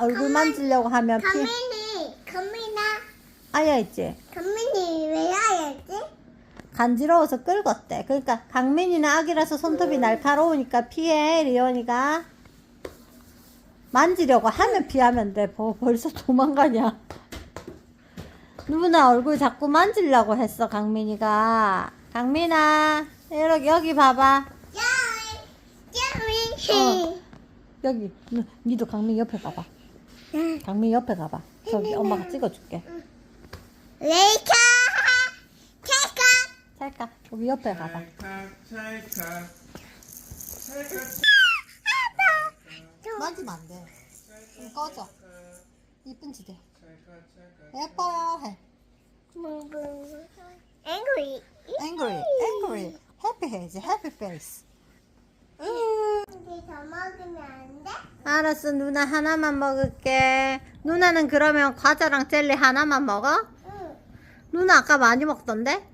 얼굴 만지려고 하면 피 가민이, 가민아, 아야 있지. 가민이 왜 와야지? 간지러워서 끌었대. 그러니까 강민이는 아기라서 손톱이 날카로우니까 피해 리온이가 만지려고 하면 피하면 돼. 뭐 벌써 도망가냐? 누나 얼굴 자꾸 만지려고 했어 강민이가. 강민아 여기 여기 봐봐. 야미, 야미. 여기 너, 니도 강민 옆에 가봐. 강민 옆에 가봐. 저기 엄마가 찍어줄게. 레이카, 케이카. 찰까? 여기 옆에 가봐. 찰칵 찰칵 찰칵 만지면 안 돼. 좀 꺼져. 이쁜 짓 해. 찰칵 찰칵 예뻐요 해. Angry. angry, angry, happy 해야지, happy face. 으. 알았어, 누나 하나만 먹을게. 누나는 그러면 과자랑 젤리 하나만 먹어? 응. 누나 아까 많이 먹던데?